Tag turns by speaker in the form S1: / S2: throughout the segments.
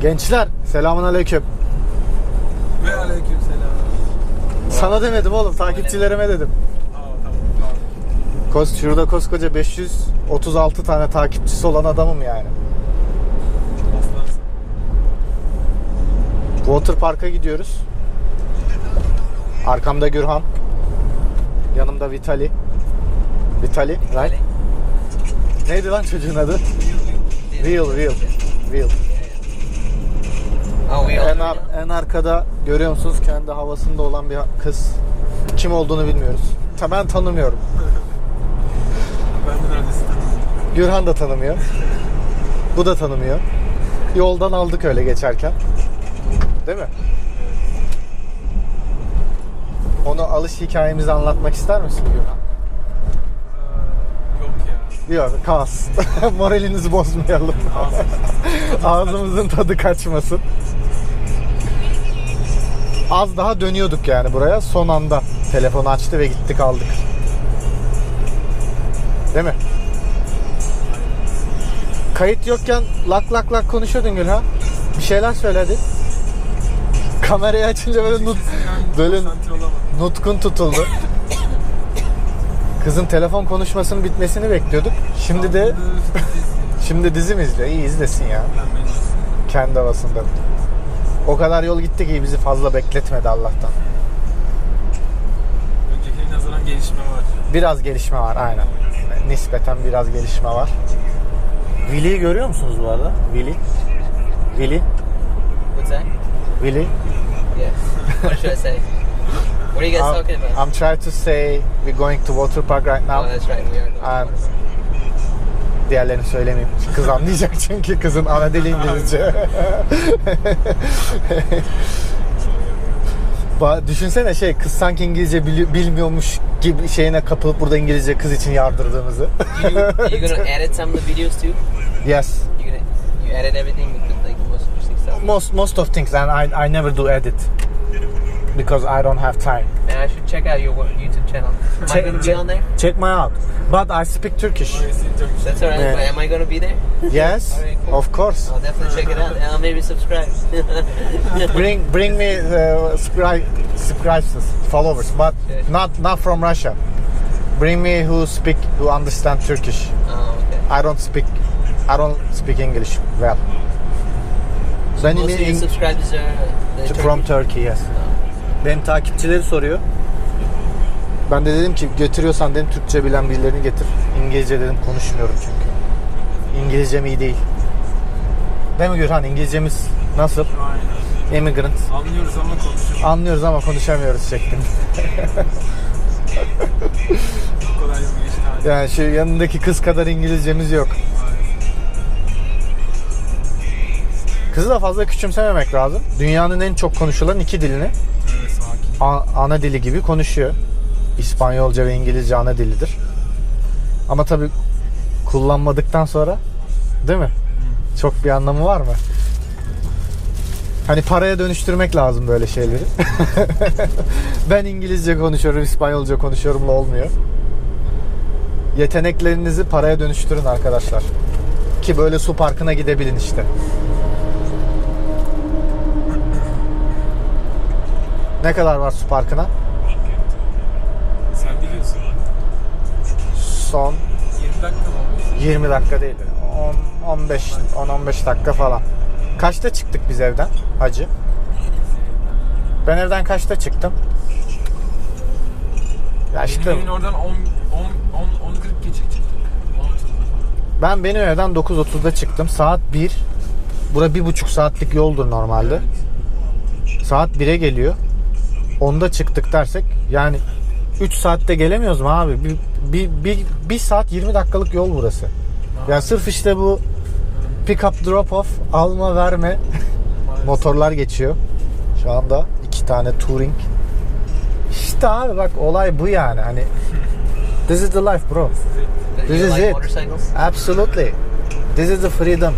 S1: Gençler selamun aleyküm.
S2: Ve aleyküm selam.
S1: Sana demedim oğlum takipçilerime dedim.
S2: Aa tamam tamam.
S1: Kos, şurada koskoca 536 tane takipçisi olan adamım yani. Water Park'a gidiyoruz. Arkamda Gürhan. Yanımda Vitali. Vitali, right? Neydi lan çocuğun adı? Will, Will. Will. En, ar- en arkada görüyor musunuz kendi havasında olan bir kız. Kim olduğunu bilmiyoruz. Ta- Ben tanımıyorum.
S2: Ben de neredesin?
S1: Gürhan da tanımıyor. Bu da tanımıyor. Yoldan aldık öyle geçerken. Değil mi? Onu alış hikayemizi anlatmak ister misin Gürhan?
S2: Ee, yok ya.
S1: Yok kas. Moralinizi bozmayalım. Ağzımızın tadı kaçmasın. Az daha dönüyorduk yani buraya. Son anda telefonu açtı ve gittik aldık. Değil mi? Kayıt yokken lak lak lak konuşuyordun Gülha. Bir şeyler söyledi. Kamerayı açınca böyle nut, böyle nutkun tutuldu. Kızın telefon konuşmasının bitmesini bekliyorduk. Şimdi de şimdi dizi mi izliyor? İyi izlesin ya. Kendi havasında. O kadar yol gitti ki bizi fazla bekletmedi Allah'tan.
S2: Önceki nazaran gelişme var.
S1: Biraz gelişme var aynen. Nispeten biraz gelişme var. Willy'yi görüyor musunuz bu arada? Willy. Willy.
S3: What's that?
S1: Willy.
S3: Yeah. What should I say? What are you guys
S1: I'm,
S3: talking about?
S1: I'm trying to say we're going to water park right
S3: oh,
S1: now.
S3: that's right. We are. Going
S1: And
S3: to
S1: diğerlerini söylemeyeyim. Kız anlayacak çünkü kızın ana dili İngilizce. Düşünsene şey kız sanki İngilizce bili- bilmiyormuş gibi şeyine kapılıp burada İngilizce kız için yardırdığımızı.
S3: you, are you gonna edit some of the videos too?
S1: yes.
S3: You gonna you edit everything with the, like most stuff.
S1: Most most of things and I I never do edit because I don't have time.
S3: Man, I should check out your YouTube channel. Am I
S1: Check,
S3: gonna be on there?
S1: check my out. But I speak Turkish.
S3: That's alright.
S1: Yeah.
S3: Am I gonna be there?
S1: Yes,
S3: Alright, cool.
S1: of course.
S3: I'll definitely check it out. And I'll maybe subscribe.
S1: Bring bring me uh, subscribe subscribers followers, but
S3: Okay.
S1: not not from Russia. Bring me who speak who understand Turkish.
S3: oh, okay.
S1: I don't speak I don't speak English well. So
S3: Most of your
S1: in-
S3: subscribers are
S1: from
S3: Turkish?
S1: Turkey yes. Benim takipçileri soruyor. Ben de dedim ki götürüyorsan dedim Türkçe bilen birilerini getir. İngilizce dedim konuşmuyorum çünkü. İngilizcem iyi değil. Değil mi Gürhan? İngilizcemiz nasıl?
S2: Aynen.
S1: Immigrant.
S2: Anlıyoruz ama konuşuyoruz.
S1: Anlıyoruz ama konuşamıyoruz şeklinde. Yani şu yanındaki kız kadar İngilizcemiz yok. Kızı da fazla küçümsememek lazım. Dünyanın en çok konuşulan iki dilini
S2: Evet
S1: a- ana dili gibi konuşuyor. İspanyolca ve İngilizce ana dilidir. Ama tabii kullanmadıktan sonra değil mi? Çok bir anlamı var mı? Hani paraya dönüştürmek lazım böyle şeyleri. ben İngilizce konuşuyorum, İspanyolca konuşuyorumla olmuyor. Yeteneklerinizi paraya dönüştürün arkadaşlar. Ki böyle su parkına gidebilin işte. Ne kadar var su parkına?
S2: Sen biliyorsun.
S1: Son
S2: 20 dakika mı olmuş?
S1: 20 dakika değil. 10 15 10 15 dakika falan. Kaçta çıktık biz evden hacı? Ben evden kaçta çıktım? Ya işte
S2: Benim oradan 10 10 10 10 40 geçe çıktık. 10 falan.
S1: ben benim evden 9.30'da çıktım. Saat 1. Bura bir buçuk saatlik yoldur normalde. Saat 1'e geliyor. 10'da çıktık dersek yani 3 saatte gelemiyoruz mu abi? Bir, bir, bir, bir saat 20 dakikalık yol burası. Ya sırf işte bu pick up drop off alma verme motorlar geçiyor. Şu anda iki tane touring. İşte abi bak olay bu yani hani This is the life bro. This is it. Absolutely. This is the freedom.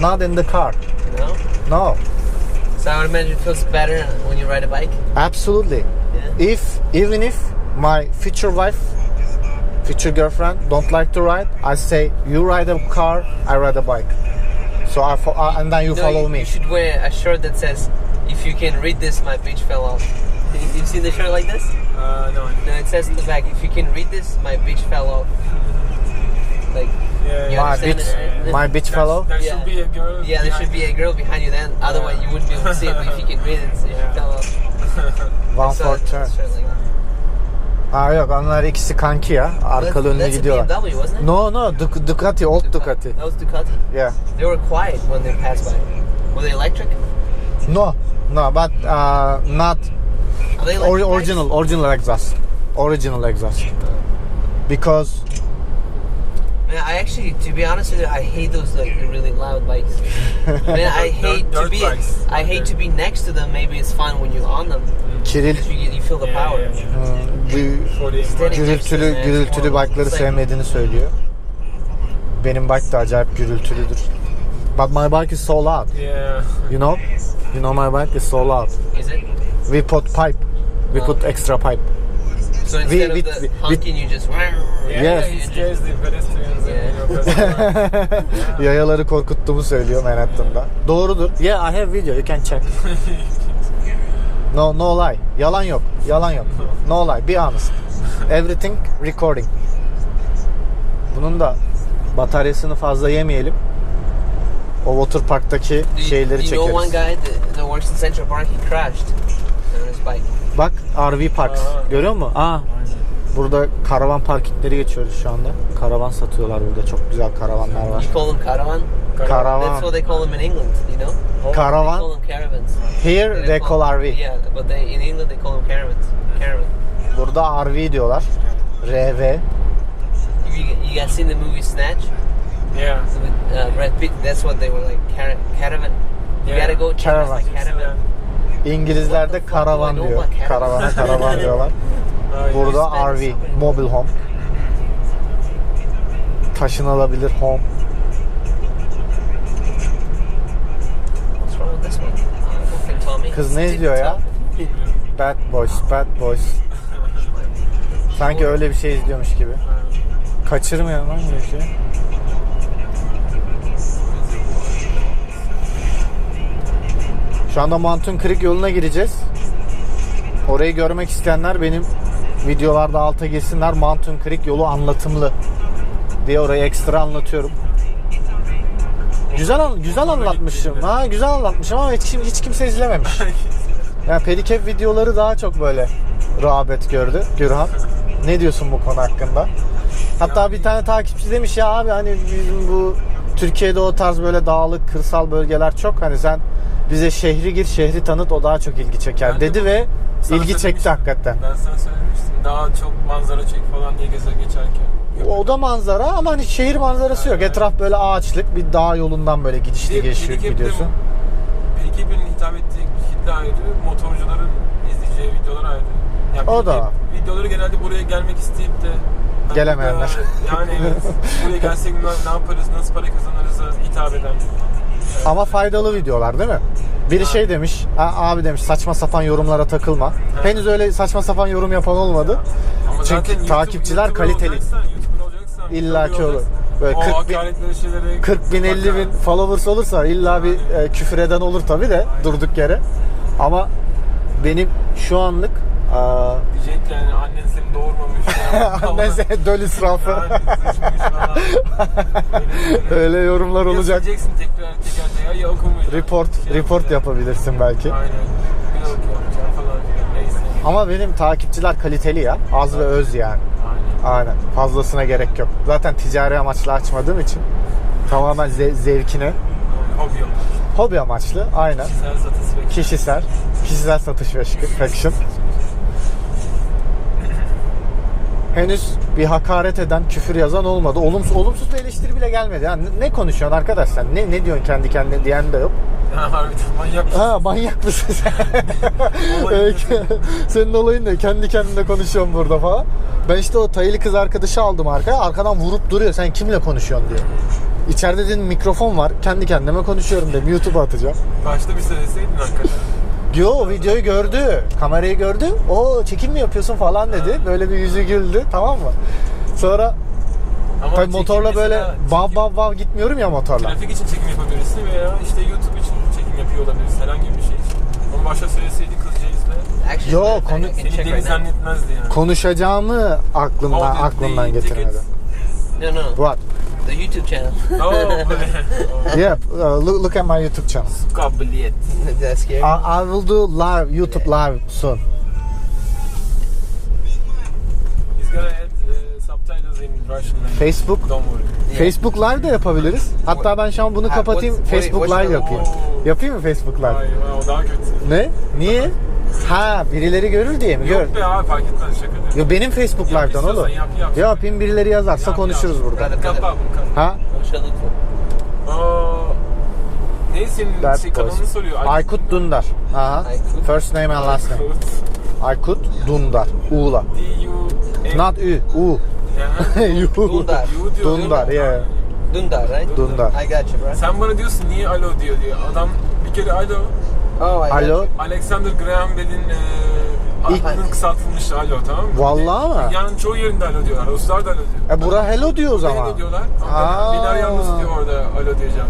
S1: Not in the car.
S3: Know?
S1: No.
S3: So I would imagine it feels better when you ride a bike.
S1: Absolutely.
S3: Yeah.
S1: If even if my future wife, future girlfriend don't like to ride, I say you ride a car, I ride a bike. So I fo- uh, and then you
S3: no,
S1: follow
S3: you,
S1: me.
S3: You should wear a shirt that says, "If you can read this, my bitch fell off." You- You've seen the shirt like this?
S2: Uh, no.
S3: No, it says in the back, "If you can read this, my bitch fell off." Like,
S2: Yeah,
S3: You
S1: My bitch,
S3: it, right?
S1: my bitch fellow.
S2: There
S3: Yeah.
S2: should be a girl.
S3: yeah, there should be a girl behind you. Then, otherwise, you wouldn't be able to see it. But if you can read it, so
S2: Yeah.
S3: off.
S1: One for turn. Ha yok onlar ikisi kanki ya. Arkalı
S3: a
S1: gidiyorlar.
S3: BMW, wasn't it?
S1: No no Duc- Ducati old Ducati.
S3: That was Ducati.
S1: Yeah.
S3: They were quiet when they passed by. Were they electric?
S1: No no but uh, not
S3: Are they
S1: or- original original exhaust. Original exhaust. Because
S3: Man, I actually, to be honest with you, I hate those like really loud bikes. Man, I hate to
S2: dirt
S3: be,
S2: bikes.
S3: I hate to be next to them. Maybe it's fun when you're on them.
S1: Kiril
S3: You, get- you feel the power.
S1: bu
S3: Steady.
S1: gürültülü gürültülü bike'ları
S3: like-
S1: sevmediğini söylüyor. Benim bike de acayip gürültülüdür. But my bike is so loud.
S2: Yeah.
S1: You know? You know my bike is so loud.
S3: Is it?
S1: We put pipe. We put extra pipe.
S3: So instead
S1: we-
S3: of the
S1: we-
S3: honking, you just.
S2: Yeah,
S1: Yes.
S2: He scares the pedestrians.
S3: Yeah.
S1: Yayaları korkuttuğumu söylüyor Manhattan'da. Doğrudur. Yeah, I have video. You can check. No, no lie. Yalan yok. Yalan yok. No lie. Be honest. Everything recording. Bunun da bataryasını fazla yemeyelim. O water parktaki şeyleri
S3: do you know one
S1: çekeriz.
S3: guy that, that works in Central Park? He crashed on his bike.
S1: Bak RV Park.
S2: Aa.
S1: Görüyor musun? Aa, burada karavan parkingleri geçiyoruz şu anda. Karavan satıyorlar burada. Çok güzel karavanlar var.
S3: You call them caravan? That's
S1: Karavan.
S3: what they call them in England. You know? They
S1: Karavan.
S3: call them caravans.
S1: Here they call RV.
S3: Yeah, but they in England they call them caravans. Caravan.
S1: Burada RV diyorlar. RV.
S3: You, you guys seen the movie Snatch
S2: Yeah.
S3: with uh, Brad Pitt? That's what they were like. Cara- caravan. You
S2: Yeah.
S3: gotta go check
S1: Caravan.
S3: Like caravan.
S1: İngilizler de
S3: What the fuck
S1: karavan diyor. Karavana karavan diyorlar. Burada RV, mobile home. Taşınılabilir home. Kız ne izliyor ya? Bad Boys, Bad Boys. Sanki öyle bir şey izliyormuş gibi. Kaçırmayalım lan böyle şey. Şu anda Mountain Creek yoluna gireceğiz. Orayı görmek isteyenler benim videolarda alta girsinler. Mountain Creek yolu anlatımlı diye orayı ekstra anlatıyorum. Güzel güzel anlatmışım. Ha güzel anlatmışım ama hiç, hiç kimse izlememiş. Yani pedikep videoları daha çok böyle rağbet gördü Gürhan. Ne diyorsun bu konu hakkında? Hatta bir tane takipçi demiş ya abi hani bizim bu Türkiye'de o tarz böyle dağlık kırsal bölgeler çok hani sen bize şehri gir şehri tanıt o daha çok ilgi çeker
S2: de
S1: dedi
S2: bu-
S1: ve ilgi çekti hakikaten.
S2: Ben sana söylemiştim. Daha çok manzara çek falan diye gezer geçerken.
S1: O da manzara ama hani şehir manzarası yok. Etraf böyle ağaçlık bir dağ yolundan böyle gidişli geçiyor gidiyorsun.
S2: Pedikep'in hitap ettiği kitle ayrı, motorcuların izleyeceği videolar ayrı. Yani
S1: O da.
S2: Videoları genelde buraya gelmek isteyip de
S1: Gelemeyenler.
S2: burada- Yani evet. buraya gelsek ne, ne yaparız, nasıl para kazanırız hitap eden.
S1: Ama faydalı videolar değil mi? Biri şey demiş, "A- abi demiş saçma sapan yorumlara takılma. Henüz öyle saçma sapan yorum yapan olmadı.
S2: Ama
S1: Çünkü
S2: YouTube-
S1: takipçiler
S2: YouTuber
S1: kaliteli. İlla ki olur. Böyle
S2: o
S1: 40 bin-
S2: hakaretleri şeyleri
S1: 40 bin 50 bin followers olursa illa bir e, küfür eden olur tabi de durduk yere. Ama benim şu anlık aa,
S2: Diyecek yani annen seni doğurmamış.
S1: annen seni döl israfı.
S2: Öyle-
S1: yorumlar olacak.
S2: sileceksin tekrar teker ya.
S1: Report,
S2: Şey
S1: report yapabilirsin belki.
S2: Aynen. Bir de yapacaksın falan filan. Neyse.
S1: Ama benim takipçiler kaliteli ya. Az ve öz yani.
S2: Aynen.
S1: Aynen. Fazlasına gerek yok. Zaten ticari amaçlı açmadığım için tamamen ze- zevkine,
S2: Hobi yok.
S1: hobi amaçlı. Aynen.
S2: Kişisel satış
S1: Kişisel, kişisel satış ve faction. Henüz bir hakaret eden, küfür yazan olmadı. Olumsuz, olumsuz bir eleştiri bile gelmedi. Yani ne, konuşuyorsun arkadaş sen? Ne, ne diyorsun kendi kendine diyen de yok.
S2: Ha, Harbiden manyak.
S1: Ha manyak mısın sen?
S2: Olayın
S1: Senin olayın ne? Kendi kendine konuşuyorsun burada falan. Ben işte o tayılı kız arkadaşı aldım arkaya. Arkadan vurup duruyor. Sen kimle konuşuyorsun diyor. İçeride dedim mikrofon var. Kendi kendime konuşuyorum dedim. YouTube'a atacağım.
S2: Başta bir söyleseydin hakikaten.
S1: Yo o videoyu gördü. Kamerayı gördü. O çekim mi yapıyorsun falan dedi. Böyle bir yüzü güldü. Tamam mı? Sonra
S2: Ama
S1: Tabii
S2: çekim
S1: motorla böyle
S2: mesela-
S1: bav
S2: çekim-
S1: bav bav gitmiyorum ya motorla.
S2: Trafik için çekim yapabilirsin veya işte YouTube için çekim yapıyor olabilirsin. Herhangi bir şey için. Onu başta söyleseydin kızca izle.
S3: Actually,
S1: Yo,
S3: I
S1: konu-
S3: can
S2: Seni deli
S3: right now.
S2: zannetmezdi yani.
S1: Konuşacağımı aklımdan
S2: the-
S1: aklımdan getirmedi.
S2: tickets.
S3: No, no, no.
S1: What?
S3: The YouTube channel.
S2: Oh, böyle.
S1: Yeah, uh, look, look at my YouTube channel.
S2: Kabiliyet.
S3: That's scary.
S1: I, I will do live YouTube live soon.
S2: He's gonna add uh, subtitles in Russian language.
S1: Facebook
S2: Don't worry.
S3: Yeah.
S1: Facebook live de yapabiliriz. Hatta ben şu an bunu kapatayım.
S3: what-
S1: Facebook
S3: what-
S1: live yapayım. Yapayım mı Facebook live?
S2: Vay o daha kötü.
S1: Ne? Niye? Ha birileri görür diye mi? Gör.
S2: Yok be abi fark etmez şaka diyorum.
S1: Yo benim Facebook
S2: Yap
S1: live'dan
S2: istiyorsan
S1: oğlum.
S2: yap, yap.
S1: Yapayım birileri yazarsa
S2: Yap,
S1: konuşuruz
S2: yap.
S1: burada.
S3: Brother,
S2: Kapa bunu kapa.
S1: Ha?
S2: Aa, ne senin
S1: That
S2: şey, kanalını soruyor.
S1: Aykut Dündar. Aha.
S3: Aykut.
S1: First name and last name. Aykut Dündar. U'la.
S2: D-U-N.
S1: Not Ü. U.
S2: Ya.
S1: U.
S3: Dündar.
S2: You diyor.
S1: Dündar, yeah.
S3: Dundar, right?
S1: Dündar.
S3: I got you, bro.
S2: Sen bana diyorsun niye alo diyor diyor. Adam bir kere alo.
S3: Oh, I
S1: Alo.
S2: Alexander Graham Bell'in e,
S1: İlk-
S2: adının kısaltılmış alo tamam mı?
S1: Vallahi mı?
S2: Dünyanın çoğu yerinde alo diyorlar. Ruslar da alo diyor.
S1: E bura hello diyor o zaman.
S2: Beni de diyorlar.
S1: Aa.
S2: Ama beni arayanız diyor orada alo diyeceğim.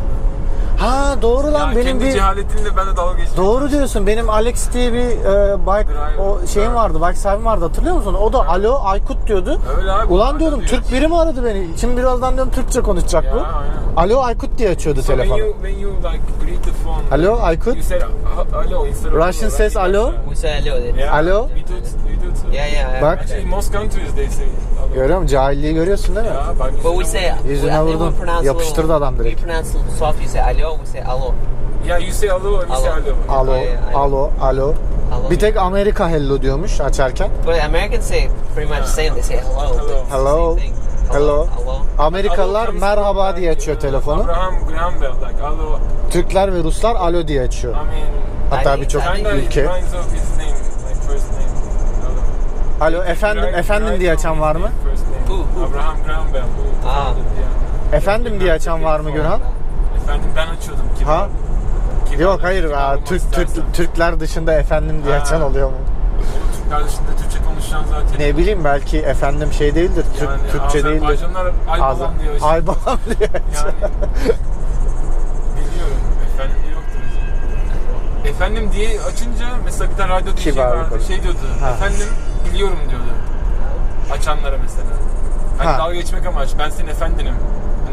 S1: Ha doğru lan
S2: Ya
S1: benim
S2: kendi
S1: bir
S2: cehaletinle ben de dalga geçtim.
S1: Doğru diyorsun. Benim Alex diye bir e, bike
S2: Driver.
S1: o şeyim vardı. Bike sahibim vardı. Hatırlıyor musun? O da alo Aykut diyordu.
S2: Öyle abi.
S1: Ulan
S2: alo
S1: diyordum
S2: diyor.
S1: Türk biri mi aradı beni? Şimdi birazdan diyorum Türkçe konuşacak
S2: Ya,
S1: bu.
S2: aynen.
S1: Alo Aykut diye açıyordu
S2: So when
S1: telefonu.
S2: you, when you like greet the phone,
S1: Alo, Aykut?
S2: You uh, alo instead of
S1: Russian
S2: hello,
S1: says
S2: right?
S1: alo.
S3: We say hello then.
S2: Yeah.
S1: Alo?
S2: We do, it- we do it too.
S3: Yeah, yeah. I-
S1: Bak.
S2: Actually, in most countries they say alo.
S1: Görüyor musun? Cahilliği görüyorsun değil mi?
S2: Ya, bak
S3: But we say,
S1: Yüzüne
S3: I think
S1: vurdun.
S3: we pronounce a
S1: Yapıştırdı
S3: little,
S1: adam direkt.
S3: We pronounce a little soft. You say alo, we say alo.
S2: Yeah, you say alo or you say
S3: Alo.
S2: alo.
S1: Alo, alo, alo.
S3: Alo.
S1: Bir tek Amerika hello diyormuş açarken.
S3: But Americans say pretty much same. They say hello. It's the
S1: Hello.
S3: Same thing.
S1: Hello.
S3: Hello.
S1: Amerikalılar
S2: Alo
S1: merhaba diye açıyor telefonu.
S2: Abraham Graham Bell like alo.
S1: Türkler ve Ruslar alo diye açıyor.
S2: I mean,
S1: Hatta birçok
S2: it
S1: ülke.
S2: reminds of his name, like first name. Alo.
S1: Alo efendim efendim diye açan var mı?
S2: name, first name.
S3: Who, who?
S2: Abraham Graham Bell. who
S3: Ah.
S2: founded, yeah.
S1: Efendim diye açan var mı Gürhan?
S2: Efendim ben açıyordum. Kim
S1: Ha?
S2: Kim
S1: Yok hayır
S2: almak
S1: Türk. Türk, Türkler dışında efendim diye açan oluyor mu?
S2: Oğlum Türkler dışında Türkçe konuşan zaten.
S1: Ne bileyim belki efendim şey değildir. Türk,
S2: Yani
S1: Türkçe değildir.
S2: Azerbaycanlar ay
S1: Ağzı-
S2: babam diyor. işte.
S1: Ay babam diye.
S2: Yani biliyorum. Efendim diye yoktur. Efendim diye açınca mesela bir tane radyo DJ
S1: Kibar
S2: vardı.
S1: konu.
S2: Şey diyordu.
S1: Ha.
S2: Efendim biliyorum diyordu. Açanlara mesela. Hani
S1: Ha.
S2: dalga geçmek amaç. Ben senin efendinim.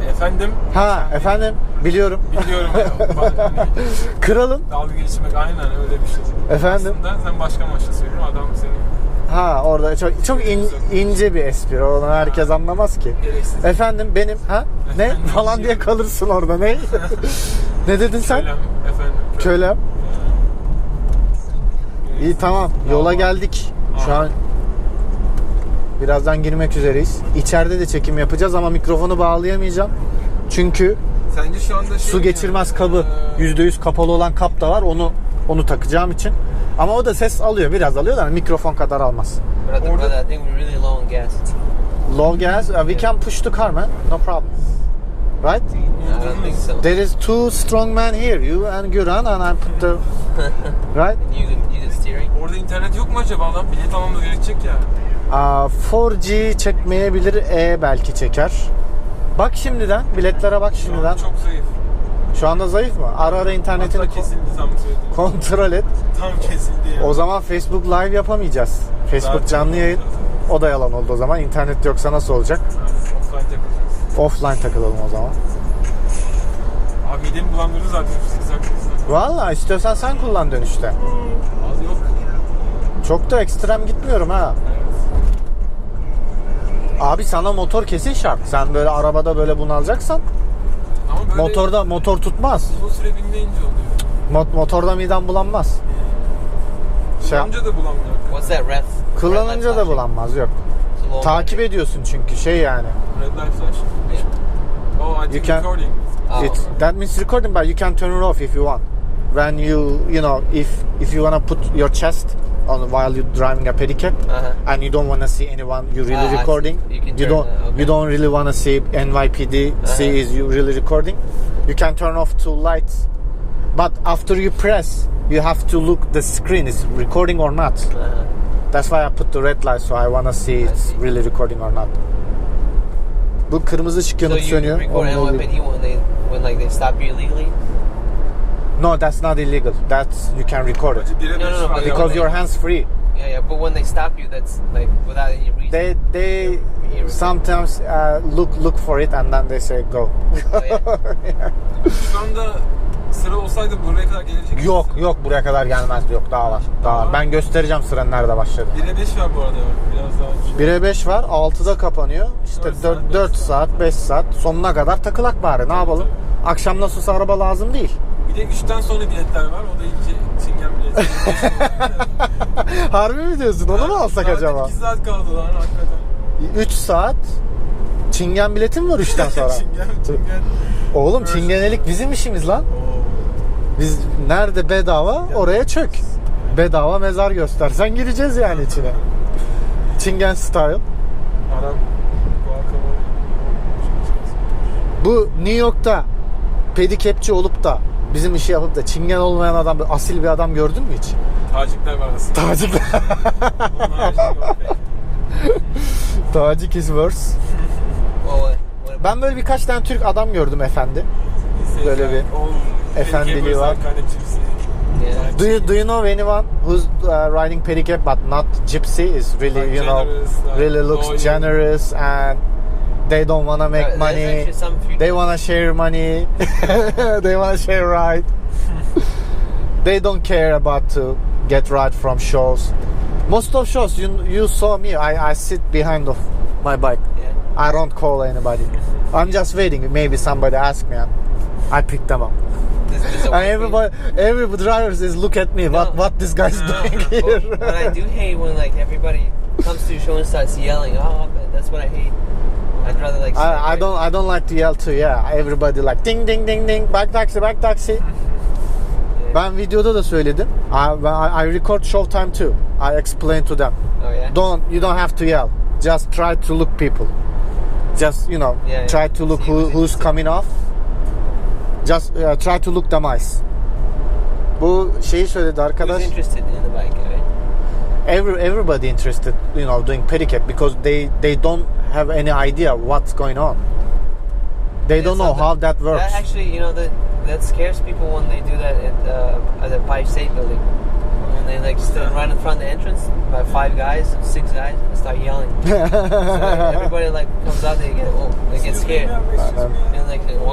S2: Efendim
S1: Ha efendim biliyorum.
S2: biliyorum. hani
S1: Kralım.
S2: dalga geçmek aynen öyle bir şey.
S1: Efendim?
S2: Aslında sen başka amaçla söylüyorsun. Adam seni
S1: Ha orada çok çok in- ince bir espri. Onu herkes anlamaz ki.
S2: gereksiz.
S1: Efendim benim ha ne falan
S2: şey-
S1: diye kalırsın orada ne? ne dedin sen?
S2: Kölem, efendim.
S1: Kölem. İyi tamam. Yola geldik. Şu an birazdan girmek üzereyiz. İçeride de çekim yapacağız ama mikrofonu bağlayamayacağım. Çünkü
S2: Sence şu anda şey
S1: su geçirmez
S2: yani,
S1: kabı
S2: eee,
S1: %100 kapalı olan kap da var. Onu onu takacağım için. Ama o da ses alıyor. Biraz alıyor da mikrofon kadar almaz.
S3: Brother,
S2: Orada-
S3: brother, I think we're really low on gas.
S1: Low gas, uh, we can push the car man. No problem. Right?
S3: I don't think so.
S1: There is two strong men here. You and Güran and I put the... right?
S3: You can, you can steering.
S2: Orada internet yok mu acaba lan? Bilet almamız gerekecek ya.
S1: Aa, 4G çekmeyebilir. E belki çeker. Bak şimdiden. Biletlere bak şimdiden.
S2: çok zayıf.
S1: Şu anda zayıf mı? Ara ara internetini
S2: Hatta
S1: ko-
S2: kesildi tam söylediğim.
S1: kontrol et.
S2: Tam kesildi ya.
S1: O zaman Facebook Live yapamayacağız. Facebook
S2: Zaten
S1: canlı yayın. O da yalan oldu o zaman. İnternet yoksa nasıl olacak?
S2: Offline takılacağız.
S1: Offline takılalım o zaman.
S2: Abi midemi bulandırdı zaten.
S1: Valla istiyorsan sen kullan dönüşte.
S2: Az yok.
S1: Çok da ekstrem gitmiyorum ha.
S2: Evet.
S1: Abi sana motor kesin şart. Sen böyle arabada böyle bunu alacaksan
S2: Ama böyle
S1: motorda motor tutmaz.
S2: uzun süre binleyince oluyor.
S1: Mo- motorda miden bulanmaz. Şey,
S2: Kullanınca da bulamıyor.
S3: What's that, red?
S1: kullanınca da bulanmaz yok.
S3: Slow
S1: Takip ediyorsun çünkü şey yani.
S2: Red light flash. Oh, I think
S1: can-
S2: recording.
S3: Oh.
S1: It, that means recording but you can turn it off if you want. When you you know if if you wanna put your chest on while you're driving a pedicab
S3: Uh-huh.
S1: and you don't wanna see anyone you really
S3: Ah, see.
S1: recording
S3: You
S1: you don't
S3: that, okay.
S1: you don't really wanna see NYPD see
S3: Uh-huh.
S1: is you really recording you can turn off two lights but after you press you have to look the screen is recording or not
S3: Uh-huh.
S1: that's why I put the red light so I wanna see
S3: I
S1: it's
S3: see.
S1: really recording or not Bu kırmızı ışık
S3: So
S1: yanıp
S3: you
S1: sönüyor.
S3: NYPD when they when like they stop you illegally?
S1: No, that's not illegal. That's you can record it.
S2: Acı 1'e 5
S3: No, no, no, but.
S1: Because your hands free.
S3: Yeah, yeah. But when they stop you, that's like without any reason.
S1: They they
S3: Here.
S1: sometimes uh, look look for it and then they say go.
S3: Oh, yeah?
S2: Şu anda sıra olsaydı buraya kadar gelecek.
S1: yok yok buraya kadar gelmez yok daha var. Daha var. Ben göstereceğim sıranın nerede başladı.
S2: 1'e 5 var bu arada. Biraz daha şey.
S1: 1'e 5 var 6'da kapanıyor. İşte
S2: Dört
S1: 4,
S2: saat,
S1: 4
S2: beş
S1: saat 5 saat sonuna kadar takılak bari ne yapalım. Akşam nasılsa araba lazım değil.
S2: De 3'ten sonra biletler var. O da iyice çingen bileti.
S1: Harbi mi diyorsun onu mu alsak
S2: Zaten
S1: acaba?
S2: 2 saat kaldı lan hakikaten.
S1: 3 saat Çingen bileti mi var 3'ten sonra?
S2: çingen, çingen.
S1: Oğlum çingenelik bizim işimiz lan.
S2: Oo.
S1: Biz nerede bedava oraya çök. Bedava mezar göstersen gireceğiz yani içine. Çingen style.
S2: Adam.
S1: Bu New York'ta pedikepçi olup da bizim işi yapıp da çingen olmayan adam, bir asil bir adam gördün mü hiç?
S2: Tacikler var aslında.
S1: Tacik,
S2: Onun haricinde yok pek.
S1: Tacik is worse. Ben böyle birkaç tane Türk adam gördüm efendi. Böyle bir efendiliği var. Do you, do you know anyone who's uh, riding pedicab but not gypsy is really you know really looks generous and they don't wanna make
S3: Uh,
S1: money.
S3: actually some few-
S1: They wanna share money. they wanna share ride. they don't care about to get ride from shows. Most of shows you you saw me. I, I sit behind of my bike.
S3: Yeah.
S1: I don't call anybody. I'm just waiting. Maybe somebody ask me I pick them up. And everybody, every drivers is look at me. What
S3: No.
S1: what this guy's
S2: No.
S1: doing
S3: But,
S1: here?
S3: but I do hate when like everybody comes to a show and starts yelling. Oh, but that's what I hate. I'd rather like.
S1: I, I don't I don't like to yell too. Yeah, everybody like ding ding ding ding back taxi back taxi. Ben videoda da söyledim. I, I, I record Showtime too. I explain to them.
S3: Oh yeah.
S1: Don't you don't have to yell. Just try to look people. Just you know,
S3: Yeah, yeah.
S1: try to look who,
S3: who's
S1: who's coming off. Just uh, try to look them eyes. Bu şeyi söyledi arkadaş.
S3: Who's interested in the bike? Right?
S1: Every everybody interested, you know, doing pedicab because they they don't have any idea what's going on. They don't know how that works.
S3: That actually, you know, that that scares people when they do that at uh, at the Empire State Building. When they like stand right in front of the entrance, about five guys, six guys, and start yelling. so everybody like comes out, they get oh, they get scared,
S2: Excuse me,
S1: Um,
S3: and like they